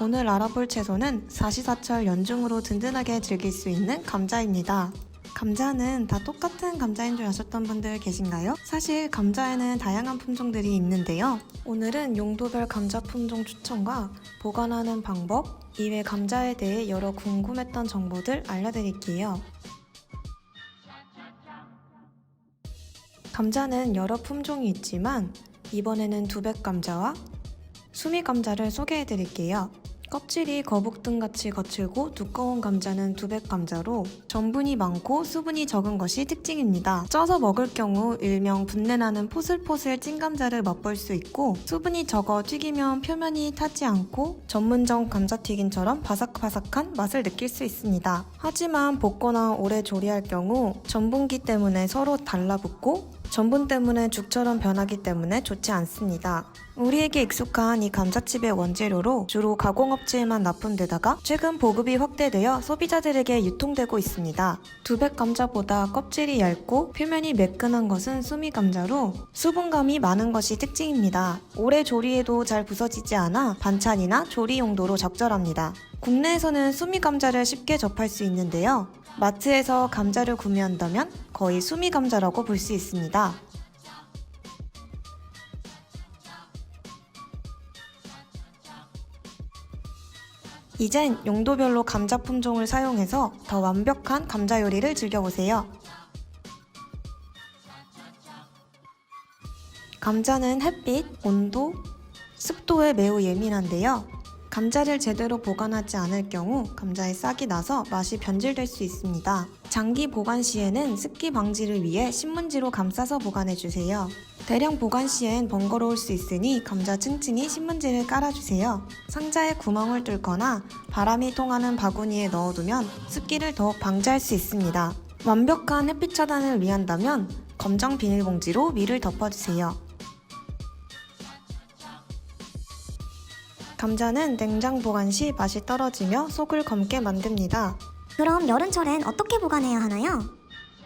오늘 알아볼 채소는 사시사철 연중으로 든든하게 즐길 수 있는 감자입니다. 감자는 다 똑같은 감자인 줄 아셨던 분들 계신가요? 사실 감자에는 다양한 품종들이 있는데요. 오늘은 용도별 감자 품종 추천과 보관하는 방법, 이외 감자에 대해 여러 궁금했던 정보들 알려드릴게요. 감자는 여러 품종이 있지만 이번에는 두백 감자와 수미 감자를 소개해 드릴게요. 껍질이 거북등같이 거칠고 두꺼운 감자는 두백 감자로 전분이 많고 수분이 적은 것이 특징입니다. 쪄서 먹을 경우 일명 분내나는 포슬포슬 찐 감자를 맛볼 수 있고 수분이 적어 튀기면 표면이 타지 않고 전문점 감자튀김처럼 바삭바삭한 맛을 느낄 수 있습니다. 하지만 볶거나 오래 조리할 경우 전분기 때문에 서로 달라붙고 전분 때문에 죽처럼 변하기 때문에 좋지 않습니다. 우리에게 익숙한 이 감자칩의 원재료로 주로 가공업체에만 납품되다가 최근 보급이 확대되어 소비자들에게 유통되고 있습니다. 두백 감자보다 껍질이 얇고 표면이 매끈한 것은 수미 감자로 수분감이 많은 것이 특징입니다. 오래 조리해도 잘 부서지지 않아 반찬이나 조리 용도로 적절합니다. 국내에서는 수미 감자를 쉽게 접할 수 있는데요. 마트에서 감자를 구매한다면 거의 수미 감자라고 볼 수 있습니다. 이젠 용도별로 감자 품종을 사용해서 더 완벽한 감자 요리를 즐겨보세요. 감자는 햇빛, 온도, 습도에 매우 예민한데요. 감자를 제대로 보관하지 않을 경우 감자에 싹이 나서 맛이 변질될 수 있습니다. 장기 보관 시에는 습기 방지를 위해 신문지로 감싸서 보관해 주세요. 대량 보관 시엔 번거로울 수 있으니 감자 층층이 신문지를 깔아주세요. 상자에 구멍을 뚫거나 바람이 통하는 바구니에 넣어두면 습기를 더욱 방지할 수 있습니다. 완벽한 햇빛 차단을 위한다면 검정 비닐봉지로 위를 덮어주세요. 감자는 냉장 보관 시 맛이 떨어지며 속을 검게 만듭니다. 그럼 여름철엔 어떻게 보관해야 하나요?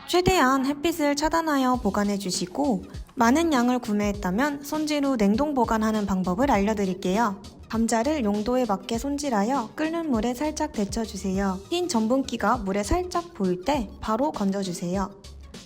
최대한 햇빛을 차단하여 보관해 주시고 많은 양을 구매했다면 손질 후 냉동 보관하는 방법을 알려드릴게요. 감자를 용도에 맞게 손질하여 끓는 물에 살짝 데쳐주세요. 흰 전분기가 물에 살짝 보일 때 바로 건져주세요.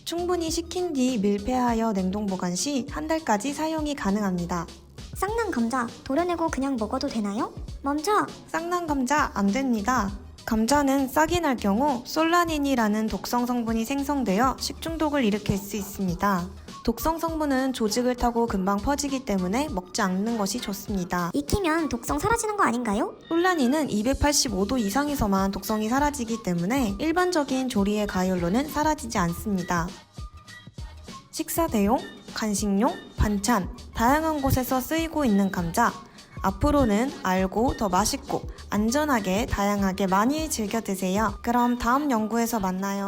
충분히 식힌 뒤 밀폐하여 냉동 보관 시 한 달까지 사용이 가능합니다. 쌍난 감자 도려내고 그냥 먹어도 되나요? 멈춰! 쌍난 감자 안 됩니다. 감자는 싹이 날 경우 솔라닌이라는 독성 성분이 생성되어 식중독을 일으킬 수 있습니다. 독성 성분은 조직을 타고 금방 퍼지기 때문에 먹지 않는 것이 좋습니다. 익히면 독성 사라지는 거 아닌가요? 솔라닌은 285도 이상에서만 독성이 사라지기 때문에 일반적인 조리의 가열로는 사라지지 않습니다. 식사 대용, 간식용, 반찬, 다양한 곳에서 쓰이고 있는 감자. 앞으로는 알고 더 맛있고 안전하게 다양하게 많이 즐겨 드세요. 그럼 다음 연구에서 만나요.